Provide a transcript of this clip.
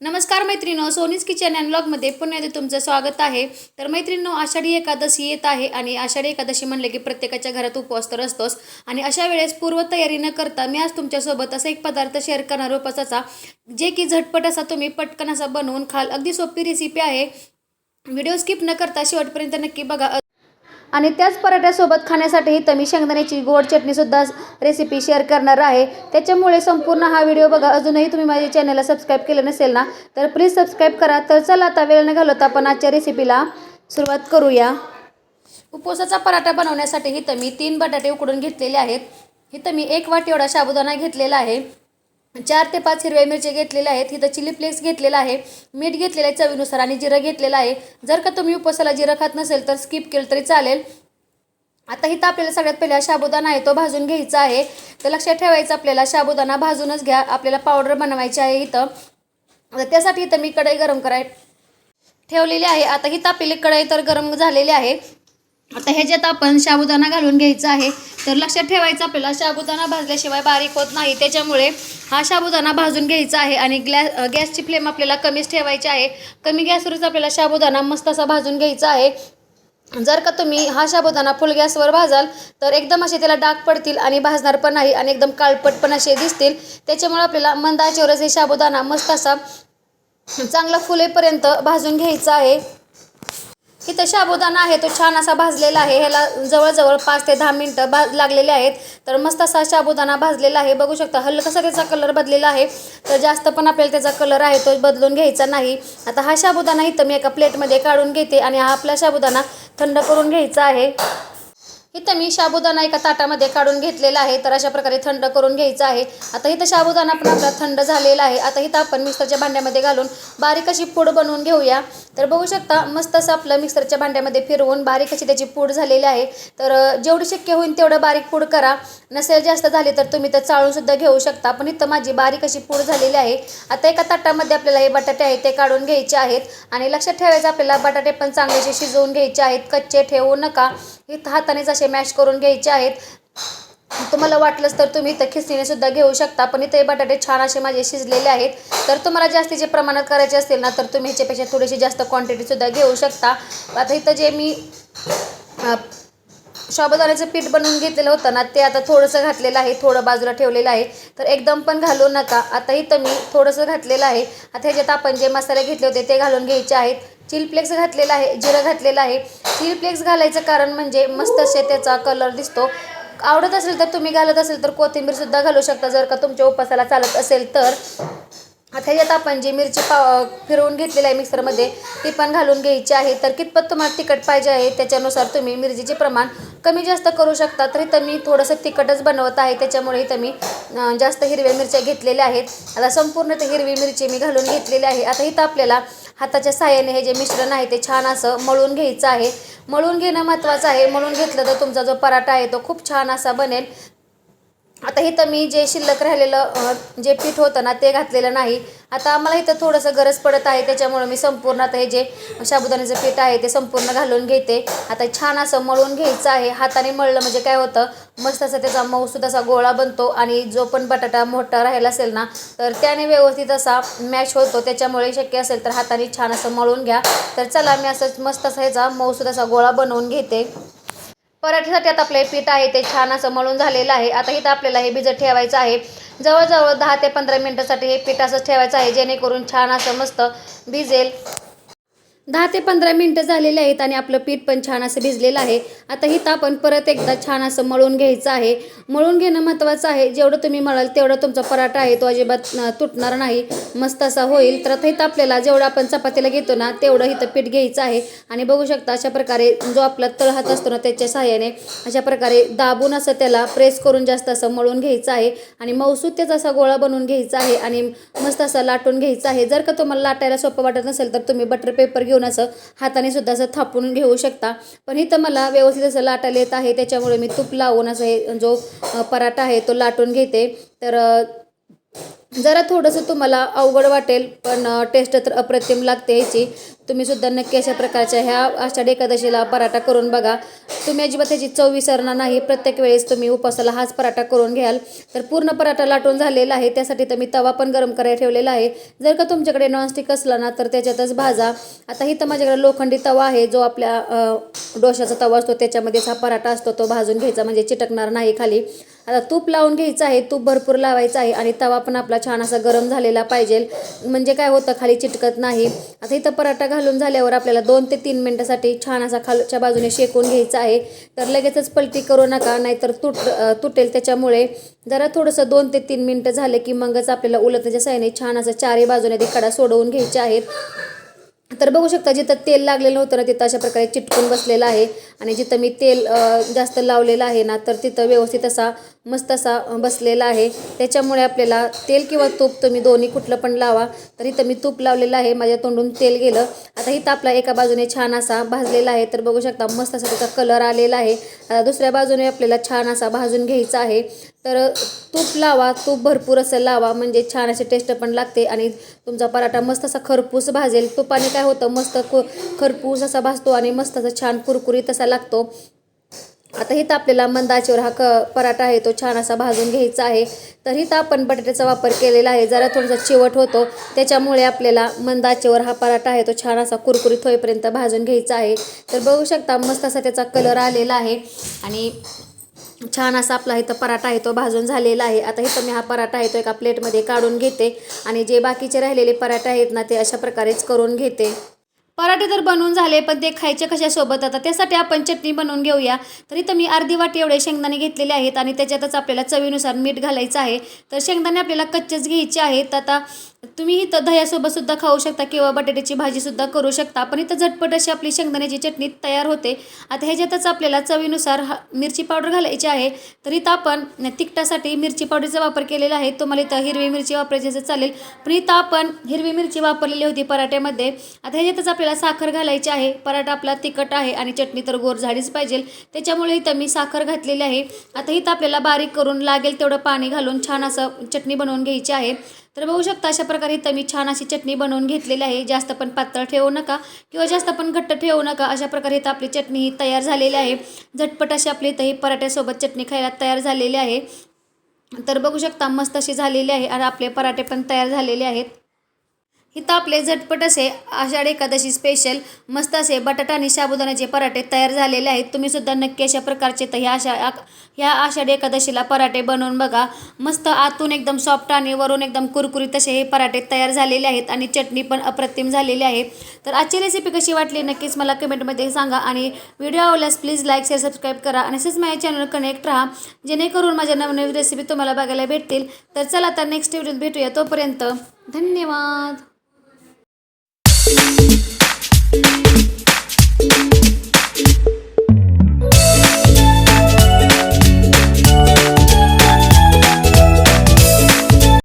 नमस्कार मैत्रिणो सोनीज kitchen and ब्लॉगमध्ये पुन्हा एकदा तुमचं स्वागत आहे. तर मैत्रिणो आषाढी एकादशी येत आहे आणि आषाढी एकादशी म्हणले की प्रत्येकाच्या घरात उपवास तर असतोच. आणि अशा वेळेस पूर्वतयारी न करता मी आज तुमच्यासोबत असा एक पदार्थ शेअर करणार उपवासाचा जे की झटपट असा तुम्ही पटकन असा बनवून खाल. अगदी सोपी रेसिपी आहे. व्हिडिओ स्किप न करता शेवटपर्यंत नक्की बघा. आणि त्याच पराठ्यासोबत खाण्यासाठीही इथं मी शेंगदाण्याची गोड चटणीसुद्धा रेसिपी शेअर करणार आहे. त्याच्यामुळे संपूर्ण हा व्हिडिओ बघा. अजूनही तुम्ही माझ्या चॅनलला सबस्क्राईब केलं नसेल ना तर प्लीज सबस्क्राईब करा. तर चला आता वेळ न घालवता आपण आजच्या रेसिपीला सुरुवात करूया. उपवासाचा पराठा बनवण्यासाठी इथं मी तीन बटाटे उकडून घेतलेले आहेत. इथं मी एक वाटी एवढा साबुदाणा घेतलेला आहे. चार ते पाच हिरव्या मिरची घेतलेल्या आहेत. इथं चिली फ्लेक्स घेतलेला आहे. मीठ घेतलेलं आहे चवीनुसार आणि जिरं घेतलेलं आहे. जर का तुम्ही उपवासाला जिरं खात नसेल तर स्किप केलं तरी चालेल. आता इथं आपल्याला सगळ्यात पहिला साबुदाणा आहे. तो भाजून घ्यायचा आहे. तर लक्षात ठेवायचं आपल्याला साबुदाणा भाजूनच घ्या. आपल्याला पावडर बनवायची आहे इथं. त्यासाठी इथं मी कढई गरम कराय ठेवलेली आहे. आता ही तापलेली कढई तर गरम झालेली आहे. आता ह्याच्यात आपण साबुदाणा घालून घ्यायचा आहे. तर लक्षात ठेवायचं आपल्याला साबुदाणा भाजल्याशिवाय बारीक होत नाही. त्याच्यामुळे हा साबुदाणा भाजून घ्यायचा आहे आणि ग्लॅ गॅसची फ्लेम आपल्याला कमीच ठेवायची आहे. कमी गॅसवरच आपल्याला साबुदाणा मस्त असा भाजून घ्यायचा आहे. जर का तुम्ही हा साबुदाणा फुल गॅसवर भाजाल तर एकदम असे त्याला डाग पडतील आणि भाजणार पण नाही आणि एकदम काळपट पण असे दिसतील. त्याच्यामुळे आपल्याला मंदाचेवरच हे साबुदाणा मस्त असा चांगला फुलेपर्यंत भाजून घ्यायचा आहे. इथं शाबुदाणा आहे तो छान असा भाजलेला आहे. ह्याला जवळजवळ पाच ते दहा मिनटं भाज लागलेले आहेत. तर मस्त असा शाबुदाणा भाजलेला आहे. बघू शकता हलकासा त्याचा कलर बदलेला आहे. तर जास्त पण आपल्याला त्याचा कलर आहे तो बदलून घ्यायचा नाही. आता हा शाबुदाणा इथं मी एका प्लेटमध्ये काढून घेते आणि हा आपला शाबुदाणा थंड करून घ्यायचा आहे. इथं मी साबुदाणा एका ताटामध्ये काढून घेतलेला आहे. तर अशा प्रकारे थंड करून घ्यायचा आहे. आता इथं साबुदाणा पण आपला थंड झालेला आहे. आता इथं आपण मिक्सरच्या भांड्यामध्ये घालून बारीक अशी पूड बनवून घेऊया. तर बघू शकता मस्त असं आपलं मिक्सरच्या भांड्यामध्ये फिरवून बारीक अशी त्याची पूड झालेली आहे. तर जेवढं शक्य होईल तेवढं बारीक पूड करा. नसेल जास्त झाली तर तुम्ही तर चाळूनसुद्धा घेऊ शकता. पण इथं माझी बारीक अशी पूड झालेली आहे. आता एका ताटामध्ये आपल्याला हे बटाटे आहेत ते काढून घ्यायचे आहेत. आणि लक्षात ठेवायचं आपल्याला बटाटे पण चांगलेसे शिजवून घ्यायचे आहेत. कच्चे ठेवू नका. इथं हातानेच असे मॅश करून घ्यायचे आहेत. तुम्हाला वाटलंच तर तुम्ही इथं खिसणीने सुद्धा घेऊ शकता पण इथे बटाटे छान असे माझे शिजलेले आहेत. तर तुम्हाला जास्तीचे प्रमाणात करायचे असतील ना तर तुम्ही ह्याच्यापेक्षा थोडीशी जास्त क्वांटिटीसुद्धा घेऊ शकता. आता इथं जे मी साबुदाण्याचं पीठ बनवून घेतलेलं होतं ना ते आता थोडंसं घातलेलं आहे थोडं बाजूला ठेवलेलं आहे. तर एकदम पण घालू नका. आता इथं मी थोडंसं घातलेलं आहे. आता ह्याच्यात आपण जे मसाले घेतले होते ते घालून घ्यायचे आहेत. चिल फ्लेक्स घातलेला आहे जिरं घातलेलं आहे. चिल फ्लेक्स घालायचं कारण म्हणजे मस्त असे त्याचा कलर दिसतो. आवडत असेल तर तुम्ही घालत असेल तर कोथिंबीरसुद्धा घालू शकता. जर का तुमच्या उपासाला चालत असेल तर. आता ह्याच्यात आपण जी मिरची पा फिरवून घेतलेली आहे मिक्सरमध्ये ती पण घालून घ्यायची आहे. तर कितपत तुम्हाला तिखट पाहिजे आहे त्याच्यानुसार तुम्ही मिरचीचे प्रमाण कमी जास्त करू शकता. तर इथं मी थोडंसं तिखटच बनवत आहे त्याच्यामुळे इथं मी जास्त हिरव्या मिरच्या घेतलेल्या आहेत. आता संपूर्ण ते हिरवी मिरची मी घालून घेतलेली आहे. आता इथं आपल्याला हाताच्या साह्याने हे जे मिश्रण आहे ते छान असं मळून घ्यायचं आहे. मळून घेणं महत्त्वाचं आहे. मळून घेतलं तर तुमचा जो पराठा आहे तो खूप छान असा बनेल. आता इथं मी जे शिल्लक राहिलेलं जे पीठ होतं ना ते घातलेलं नाही. आता आम्हाला इथं थोडंसं गरज पडत आहे त्याच्यामुळं मी संपूर्ण आता हे जे साबुदाण्याचं पीठ आहे ते संपूर्ण घालून घेते. आता छान असं मळून घ्यायचं आहे. हाताने मळलं म्हणजे काय होतं मस्त असं त्याचा मऊसूद असा गोळा बनतो आणि जो पण बटाटा मोठा राहिला असेल ना तर त्याने व्यवस्थित असा मॅश होतो. त्याच्यामुळे शक्य असेल तर हाताने छान असं मळून घ्या. तर चला मी असं मस्त असा ह्याचा मऊसूद असा गोळा बनवून घेते. पराठीसाठी आता आपलं पीठ आहे ते छान असं मळून झालेलं आहे. आता इथं आपल्याला हे भिजत ठेवायचं आहे. जवळजवळ दहा ते पंधरा मिनटासाठी हे पीठ असंच ठेवायचं आहे जेणेकरून छान असं मस्त भिजेल. दहा ते पंधरा मिनटं झालेले आहेत आणि आपलं पीठ पण छान असं भिजलेलं आहे. आता इथं आपण परत एकदा छान असं मळून घ्यायचं आहे. मळून घेणं महत्त्वाचं आहे. जेवढं तुम्ही मळाल तेवढा तुमचा पराठा आहे तो अजिबात तुटणार नाही. मस्त असा होईल. तर आता इथं आपल्याला जेवढं आपण चपातीला घेतो ना तेवढं इथं पीठ घ्यायचं आहे. आणि बघू शकता अशा प्रकारे जो आपला तळहात असतो ना त्याच्या सहाय्याने अशा प्रकारे दाबून असं त्याला प्रेस करून जास्त असं मळून घ्यायचं आहे. आणि मौसूद त्याचा असा गोळा बनवून घ्यायचा आहे आणि मस्त असा लाटून घ्यायचा आहे. जर का तुम्हाला लाटायला सोपं वाटत नसेल तर तुम्ही बटर पेपर घेऊन असं हाताने सुद्धा असं थापून घेऊ शकता. पण इथं मला व्यवस्थित असं लाटायला येत आहे. त्याच्यामुळे मी तूप लावून असं हे जो पराठा आहे तो लाटून घेते. तर जरा थोडंसं तुम्हाला अवघड वाटेल पण टेस्ट तर अप्रतिम लागते ह्याची तुम्ही सुद्धा नक्की अशा प्रकारच्या ह्या आषाढी एकादशीला पराठा करून बघा. तुम्ही अजिबात ह्याची चव विसरणार नाही. प्रत्येक वेळेस तुम्ही उपासाला हाच पराठा करून घ्याल. तर पूर्ण पराठा लाटून झालेला आहे. त्यासाठी तर मी तवा पण गरम करायला ठेवलेला आहे. जर का तुमच्याकडे नॉनस्टिक असला ना तर त्याच्यातच भाजा. आता इथं माझ्याकडे लोखंडी तवा आहे जो आपल्या डोशाचा तवा असतो. त्याच्यामध्येच हा पराठा असतो. तो भाजून घ्यायचा. म्हणजे चिटकणार नाही खाली. आता तूप लावून घ्यायचं आहे तूप भरपूर लावायचं आहे आणि तवा पण आपला छान असा गरम झालेला पाहिजे. म्हणजे काय होतं खाली चिटकत नाही. आता इथं पराठा घालून झाल्यावर आपल्याला दोन ते तीन मिनटासाठी छान असा खालच्या बाजूने शेकून घ्यायचा आहे. तर लगेचच पलटी करू नका नाहीतर तुट तुटेल त्याच्यामुळे. जरा थोडंसं दोन ते तीन मिनटं झाले की मगच आपल्याला उलटण्याच्या साह्याने छान असं चारही बाजूने ते कडा सोडवून घ्यायचे आहेत. तर बघू शकता जिथं तेल लागलेलं होतं ना तिथं अशा प्रकारे चिटकून बसलेलं आहे. आणि जिथं मी तेल जास्त लावलेलं आहे ना तर तिथं व्यवस्थित असा मस्त असा बसलेला आहे. त्याच्यामुळे आपल्याला तेल किंवा तूप तुम्ही दोन्ही कुठलं पण लावा तर इथं मी तूप लावलेलं आहे माझ्या तोंडून तेल गेलं. आता इथं आपला एका बाजूने छान असा भाजलेला आहे तर बघू शकता मस्त असा त्याचा कलर आलेला आहे. दुसऱ्या बाजूने आपल्याला छान असा भाजून घ्यायचा आहे. तर तूप लावा तूप भरपूर असं लावा म्हणजे छान अशी टेस्ट पण लागते. आणि तुमचा पराठा मस्त असा खरपूस भाजेल. तुपाने काय होतं मस्त खु खरपूस असा भाजतो आणि मस्त असा छान कुरकुरीत असा लागतो. आता इथं आपल्याला मंदाचेवर हा क पराठा आहे तो छान असा भाजून घ्यायचा आहे. तर हिथं आपण बटाट्याचा वापर केलेला आहे. जरा थोडासा चिवट होतो. त्याच्यामुळे आपल्याला मंदाचेवर हा पराठा आहे तो छान असा कुरकुरीत होईपर्यंत भाजून घ्यायचा आहे. तर बघू शकता मस्त असा त्याचा कलर आलेला आहे. आणि छान असा आपला इथं पराठा आहे तो भाजून झालेला आहे. आता इथं मी हा पराठा आहे तो एका प्लेटमध्ये काढून घेते आणि जे बाकीचे राहिलेले पराठे आहेत ना ते अशा प्रकारेच करून घेते. पराठे तर बनवून झाले पण ते खायचे कशासोबत? आता त्यासाठी आपण चटणी बनवून घेऊया. तर इथं मी अर्धी वाटी एवढे शेंगदाणे घेतलेले आहेत आणि त्याच्यातच आपल्याला चवीनुसार मीठ घालायचं आहे. तर शेंगदाणे आपल्याला कच्चेच घ्यायचे आहेत. आता तुम्ही इथं दह्यासोबत सुद्धा खाऊ शकता किंवा बटाट्याची भाजी सुद्धा करू शकता. पण इथं झटपट अशी आपली शेंगदाण्याची चटणी तयार होते. आता ह्याच्यातच आपल्याला चवीनुसार मिरची पावडर घालायची आहे. तर इथं आपण तिखटासाठी मिरची पावडरचा वापर केलेला आहे. तुम्हाला इथं हिरवी मिरची वापरायची असेल चालेल. पण इथं आपण हिरवी मिरची वापरलेली होती पराठ्यामध्ये. आता ह्याच्यातच आपल्याला साखर घालायची आहे. पराठा आपला तिखट आहे आणि चटणी तर गोर झाडीच पाहिजे. त्याच्यामुळे इथं मी साखर घातलेली आहे. आता इथं आपल्याला बारीक करून लागेल तेवढं पाणी घालून छान असं चटणी बनवून घ्यायची आहे. तर बघू शकता अशा प्रकारे इथं मी छान अशी चटणी बनवून घेतलेली आहे. जास्त पण पातळ ठेवू नका किंवा जास्त पण घट्ट ठेवू नका. अशा प्रकारे इथं आपली चटणी ही तयार झालेली आहे. झटपट अशी आपली इथं ही पराठ्यासोबत चटणी खायला तयार झालेली आहे. तर बघू शकता मस्त अशी झालेली आहे आणि आपले पराठे पण तयार झालेले आहेत. इथं आपले झटपट असे आषाढ एकादशी स्पेशल मस्त असे बटाटा आणि साबुदाण्याचे पराठे तयार झालेले आहेत. तुम्ही सुद्धा नक्की अशा प्रकारचे तर ह्या आषा आक- ह्या आषाढी एकादशीला पराठे बनवून बघा. मस्त आतून एकदम सॉफ्ट आणि वरून एकदम कुरकुरीत असे हे पराठे तयार झालेले आहेत आणि चटणी पण अप्रतिम झालेली आहे. तर आजची रेसिपी कशी वाटली नक्कीच मला कमेंटमध्ये सांगा आणि व्हिडिओ आवडल्यास प्लीज लाईक शेअर सबस्क्राईब करा आणि असेच माझ्या चॅनल कनेक्ट राहा. जेणेकरून माझ्या नवनवीन रेसिपी तुम्हाला बघायला भेटतील. तर चला आता नेक्स्ट व्हिडिओत भेटूया तोपर्यंत धन्यवाद.